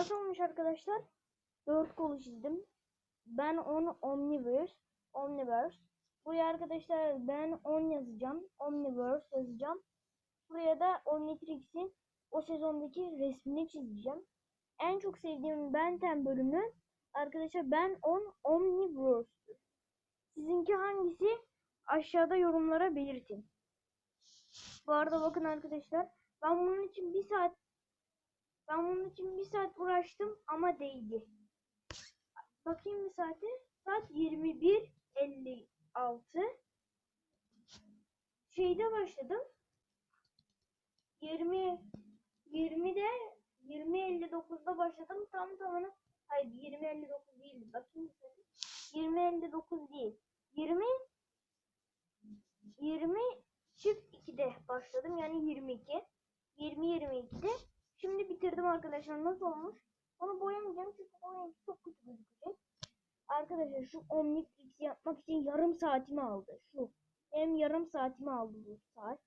Nasıl olmuş arkadaşlar? 4 kolu çizdim. Ben 10 Omniverse. Omniverse. Buraya arkadaşlar ben 10 yazacağım. Omniverse yazacağım. Buraya da Omnitrix'in o sezondaki resmini çizeceğim. En çok sevdiğim Benten bölümü arkadaşlar ben 10 Omniverse'tür. Sizinki hangisi? Aşağıda yorumlara belirtin. Bu arada bakın arkadaşlar ben bunun için bir saat ben bunun için bir saat uğraştım ama değdi. Bakayım bir saate. Saat 21.56. Şeyde başladım. 20 20'de 20.59'da başladım. Tam tamına hayır 20.59 değil. Bakayım bir saate. 20.59 değil. 20 20 çift 2'de başladım. Yani 22. 20 22'de. Bitirdim arkadaşlar. Nasıl olmuş? Onu boyamayacağım çünkü boyayınca çok kötü gözükecek. Arkadaşlar şu Omnitrix yapmak için yarım saatimi aldı. Şu. Hem yarım saatimi aldı bu saat.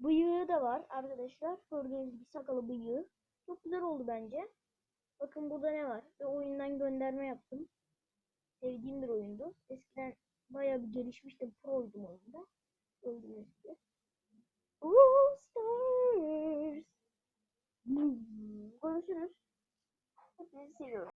Bıyığı da var arkadaşlar. Gördüğünüz gibi sakalı bıyığı. Çok güzel oldu bence. Bakın burada ne var? Bir oyundan gönderme yaptım. Sevdiğim bir oyundu. Eskiden bayağı bir gelişmiştim. Pro'ydum oyunda. 就是，那机器人。